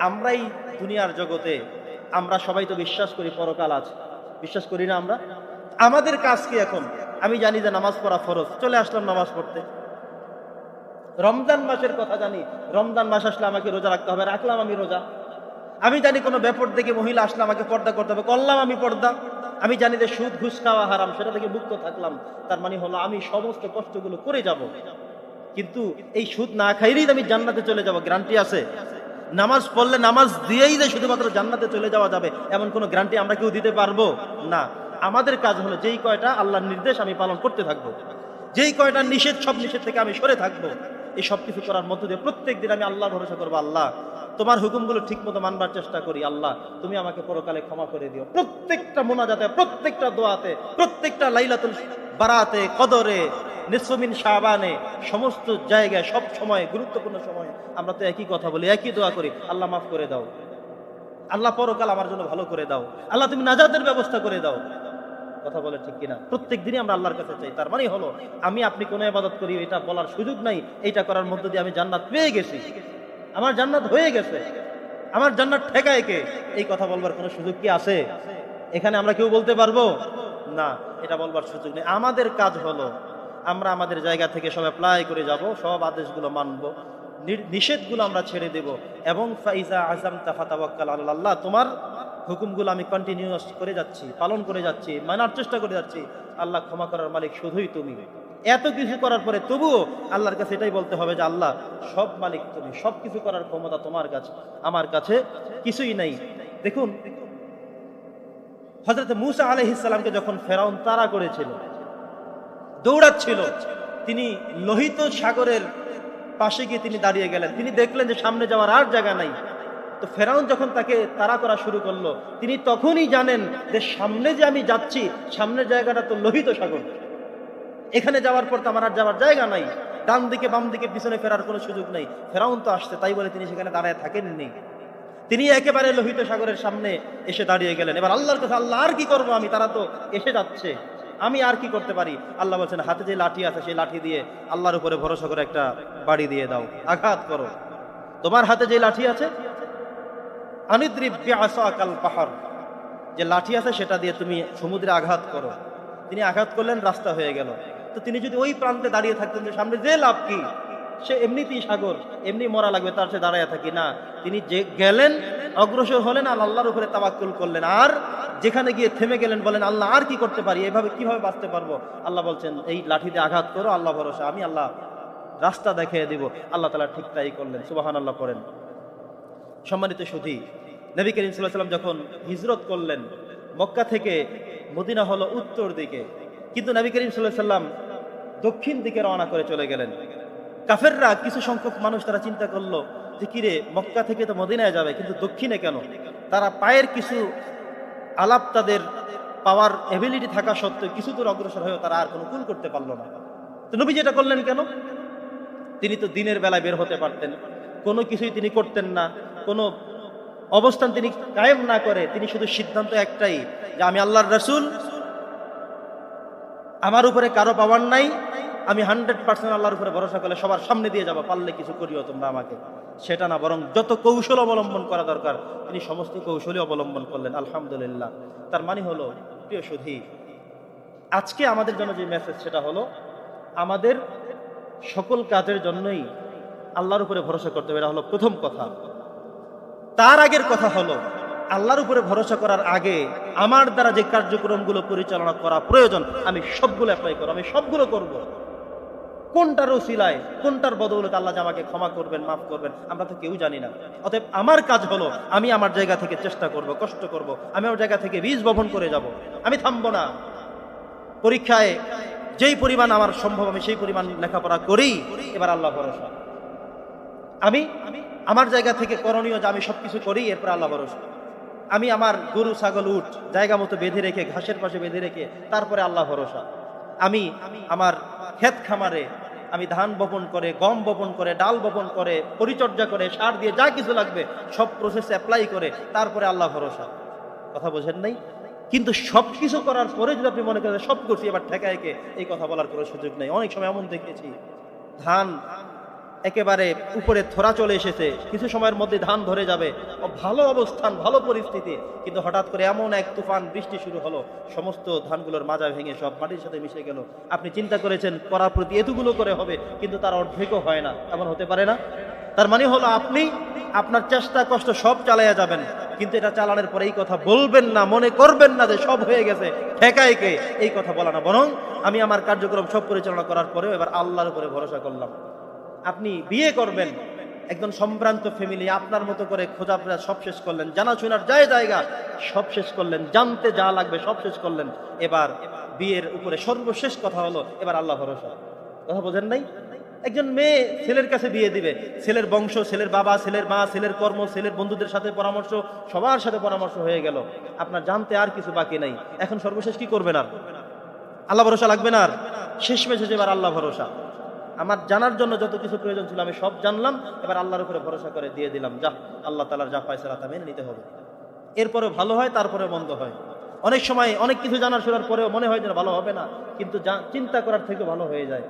আমরাই দুনিয়ার জগতে, আমরা সবাই তো বিশ্বাস করি পরকাল আছে। বিশ্বাস করি না আমরা? আমাদের কাজ কি এখন? আমি জানি যে নামাজ পড়া ফরজ। চলে আসলাম নামাজ পড়তে। রমজান মাসের কথা জানি। রমজান মাস আসলে আমাকে রোজা রাখতে হবে, রাখলাম আমি রোজা। আমি জানি কোনো ব্যাপার দেখে মহিলা আসলে আমাকে পর্দা করতে হবে, করলাম আমি পর্দা। আমি জানি যে সুদ, ঘুষ খাওয়া হারাম, সেটা থেকে মুক্ত থাকলাম। তার মানে হলো আমি সমস্ত কষ্টগুলো করে যাব। কিন্তু এই সুদ না খাইলেই আমি জান্নাতে চলে যাব, গ্যারান্টি আছে? নামাজ পড়লে নামাজ দিয়েই যে শুধুমাত্র জান্নাতে চলে যাওয়া যাবে, এমন কোনো গ্যারান্টি আমরা কেউ দিতে পারব? না। আমাদের কাজ হলো যেই কয়টা আল্লাহর নির্দেশ আমি পালন করতে থাকব, যেই কয়টা নিষেধ, সব নিষেধ থেকে আমি সরে থাকব, এই সব কিছু করার মধ্য দিয়ে প্রত্যেক দিন আমি আল্লাহ ভরসা করব, আল্লাহ, তোমার হুকুমগুলো ঠিক মতো মানবার চেষ্টা করি, আল্লাহ, তুমি আমাকে পরকালে ক্ষমা করে দিও। প্রত্যেকটা মোনাজাতে, প্রত্যেকটা দোয়াতে, প্রত্যেকটা লাইলাতুল বারাতে, কদরে নিসমিন শাহবানে সমস্ত জায়গায়, সব সময়, গুরুত্বপূর্ণ সময়, আমরা তো একই কথা বলি, একই দোয়া করি, আল্লাহ মাফ করে দাও। আল্লাহ পরকাল আমার জন্য ভালো করে দাও। আল্লাহ তুমি নাজাদের ব্যবস্থা করে দাও। কথা বলে ঠিক কিনা? প্রত্যেক দিনই আমরা আল্লাহর কাছে চাই। তার মানে হলো, আমি আপনি কোনো ইবাদত করি, এটা বলার সুযোগ নাই, এইটা করার মধ্য দিয়ে আমি জান্নাত পেয়ে গেছি। আমার জান্নাত হয়ে গেছে। আমার জান্নাত ঠেকায় কে? এই কথা বলবার কোনো সুযোগ কি আছে? এখানে আমরা কেউ বলতে পারব? না, এটা বলবার সুযোগ নেই। আমাদের কাজ হলো আমরা আমাদের জায়গা থেকে সব অ্যাপ্লাই করে যাব, সব আদেশগুলো মানব। নিষেধগুলো আমরা ছেড়ে দেব। এবং ফাইজা আজম তাফাতাবাক্কাল আল্লাহ, তোমার হুকুমগুলো আমি কন্টিনিউয়াস করে যাচ্ছি, পালন করে যাচ্ছি, মানার চেষ্টা করে যাচ্ছি। আল্লাহ ক্ষমা করার মালিক শুধুই তুমি। এত কিছু করার পরে তবুও আল্লাহর কাছে এটাই বলতে হবে যে, আল্লাহ, সব মালিক তুমি সব কিছু করার ক্ষমতা তোমার কাছে, আমার কাছে কিছুই নাই। দেখুন হজরত মুসা আলহিসামকে যখন ফেরাউন তারা করেছিল দৌড়াচ্ছিল। তিনি লোহিত সাগরের পাশে গিয়ে তিনি দাঁড়িয়ে গেলেন। তিনি দেখলেন যে সামনে যাওয়ার আর জায়গা নাই। তো ফেরাউন যখন তাকে তাড়া করা শুরু করল, তিনি তখনই জানেন যে সামনে যে আমি যাচ্ছি, সামনের জায়গাটা তো লোহিত সাগর। এখানে যাওয়ার পর তো আমার আর যাওয়ার জায়গা নাই। ডান দিকে, বাম দিকে, পিছনে ফেরার কোনো সুযোগ নেই। ফেরাউন তো আসছে, তাই বলে তিনি সেখানে দাঁড়ায় থাকেননি। তিনি একেবারে লোহিত সাগরের সামনে এসে দাঁড়িয়ে গেলেন। এবার আল্লাহর কথা আল্লাহ, আর কি করব আমি? তারা তো এসে যাচ্ছে। আমি আর কি করতে পারি? আল্লাহ বলছেন, হাতে যে লাঠি আছে, সেই লাঠি দিয়ে আল্লাহর উপরে ভরসা করে একটা বাড়ি দিয়ে দাও। আঘাত করো। তোমার হাতে যে লাঠি আছে? আনিদ্রিব বিআসাকাল পাহাড়। যে লাঠি আছে, সেটা দিয়ে তুমি সমুদ্রে আঘাত করো। তিনি আঘাত করলেন, রাস্তা হয়ে গেল। তো তিনি যদি ওই প্রান্তে দাঁড়িয়ে থাকতেন যে সামনে যে লাভ কি? সে এমনিতেই সাগর, এমনি মরা লাগবে, তার সে দাঁড়ায় থাকি। না, তিনি যে গেলেন অগ্রসর হলেন আর আল্লাহর উপরে তাবাক্কুল করলেন। আর যেখানে গিয়ে থেমে গেলেন বলেন, আল্লাহ আর কি করতে পারি? এভাবে কীভাবে বাঁচতে পারব? আল্লাহ বলছেন, এই লাঠিতে আঘাত করো, আল্লাহ ভরসা, আমি আল্লাহ রাস্তা দেখিয়ে দিব। আল্লাহ তালা ঠিক তাই করলেন সুবাহান আল্লাহ করেন। সম্মানিত সুধী, নবী করিম সাল্লাম যখন হিজরত করলেন, মক্কা থেকে মদিনা হলো উত্তর দিকে। কিন্তু নবী করিম সাল্লাহ সাল্লাম দক্ষিণ দিকে রওনা করে চলে গেলেন। কাফেররা কিছু সংখ্যক মানুষ তারা চিন্তা করল যে কিরে মক্কা থেকে তো মদিনায় যাবে, কিন্তু দক্ষিণে কেন? তারা পায়ের কিছু আলাপ তাদের পাওয়ার এবিলিটি থাকা সত্ত্বেও কিছু দূর অগ্রসর হয়েও তারা আর কোনো কুল করতে পারল না। তো নবী যেটা করলেন কেন? তিনি তো দিনের বেলায় বের হতে পারতেন। কোনো কিছুই তিনি করতেন না। কোনো অবস্থান তিনি কায়েম না করে, তিনি শুধু সিদ্ধান্ত একটাই, যে আমি আল্লাহর রসুল, আমার উপরে কারও পাওয়ার নাই আমি হান্ড্রেড পার্সেন্ট আল্লাহর উপরে ভরসা করলে সবার সামনে দিয়ে যাব। পারলে কিছু করিও তোমরা আমাকে। সেটা না, বরং যত কৌশল অবলম্বন করা দরকার, তিনি সমস্ত কৌশলই অবলম্বন করলেন, আলহামদুলিল্লাহ। তার মানে হলো, প্রিয় সুধী, আজকে আমাদের জন্য যে মেসেজ সেটা হলো, আমাদের সকল কাজের জন্যই আল্লাহর উপরে ভরসা করতে হবে। এটা হলো প্রথম কথা। তার আগের কথা হলো, আল্লাহর উপরে ভরসা করার আগে আমার দ্বারা যে কার্যক্রমগুলো পরিচালনা করা প্রয়োজন, আমি সবগুলো অ্যাপ্লাই করব, আমি সবগুলো করব। কোনটার ওসিলায়, কোনটার বদৌলতে আল্লাহ আমাকে ক্ষমা করবেন, মাফ করবেন, আমরা তো কেউ জানি না। অতএব আমার কাজ হলো, আমি আমার জায়গা থেকে চেষ্টা করব, কষ্ট করব, আমি আমার জায়গা থেকে বীজ বপন করে যাব। আমি থামবো না। পরীক্ষায় যেই পরিমাণ আমার সম্ভব, আমি সেই পরিমাণ লেখাপড়া করেই এবার আল্লাহ ভরসা। আমি আমার জায়গা থেকে করণীয় যে আমি সবকিছু করি, এরপর আল্লাহ ভরসা। আমি আমার গরু, ছাগল উঠ জায়গা মতো বেঁধে রেখে, ঘাসের পাশে বেঁধে রেখে, তারপরে আল্লাহ ভরসা। আমি আমার ক্ষেত খামারে আমি ধান বপন করে, গম বপন করে, ডাল বপন করে, পরিচর্যা করে, সার দিয়ে যা কিছু লাগবে সব প্রসেস অ্যাপ্লাই করে, তারপরে আল্লাহ ভরসা। কথা বোঝেন নাই? কিন্তু সব কিছু করার পরে যদি আপনি মনে করেন সব করছি, এবার ঠেকায়কে এই কথা বলার কোনো সুযোগ নেই। অনেক সময় এমন দেখেছি ধান একেবারে উপরে থোড়া চলে এসেছে। কিছু সময়ের মধ্যে ধান ধরে যাবে। ভালো অবস্থান, ভালো পরিস্থিতি। কিন্তু হঠাৎ করে এমন এক তুফান বৃষ্টি শুরু হলো। সমস্ত ধানগুলোর মাজা ভেঙে সব মাটির সাথে মিশে গেল। আপনি চিন্তা করেছেন, করার প্রতি এতগুলো করে হবে, কিন্তু তার অর্ধেকও হয় না। এমন হতে পারে না? তার মানে হলো আপনি, আপনার চেষ্টা, কষ্ট সব চালাইয়া যাবেন। কিন্তু এটা চালানোর পরে এই কথা বলবেন না, মনে করবেন না যে সব হয়ে গেছে। ঠেকায় কে? এই কথা বলা না। বরং আমি আমার কার্যক্রম সব পরিচালনা করার পরেও এবার আল্লাহর উপরে ভরসা করলাম। আপনি বিয়ে করবেন। একজন সম্ভ্রান্ত ফ্যামিলি আপনার মতো করে খোঁজাফেরা সব শেষ করলেন, জানাশোনার যায় জায়গা সব শেষ করলেন, জানতে যা লাগবে সব শেষ করলেন। এবার বিয়ের উপরে সর্বশেষ কথা হলো, এবার আল্লাহ ভরসা। কথা বোঝেন নাই? একজন মেয়ে ছেলের কাছে বিয়ে দিবে, ছেলের বংশ, ছেলের বাবা, ছেলের মা, ছেলের কর্ম, ছেলের বন্ধুদের সাথে পরামর্শ, সবার সাথে পরামর্শ হয়ে গেল। আপনার জানতে আর কিছু বাকি নাই। এখন সর্বশেষ কি করবেন আর? আল্লাহ ভরসা লাগবে না আর? শেষ মেসেজ এবার আল্লাহ ভরসা। আমার জানার জন্য যত কিছু প্রয়োজন ছিল আমি সব জানলাম, এবার আল্লাহর উপরে ভরসা করে দিয়ে দিলাম, যা আল্লাহ তালার যা পাইছে তা মেনে নিতে হবে। এরপরে ভালো হয় তারপরে বন্ধ হয়। অনেক সময় অনেক কিছু জানার শোনার পরেও মনে হয় যে ভালো হবে না, কিন্তু চিন্তা করার থেকে ভালো হয়ে যায়।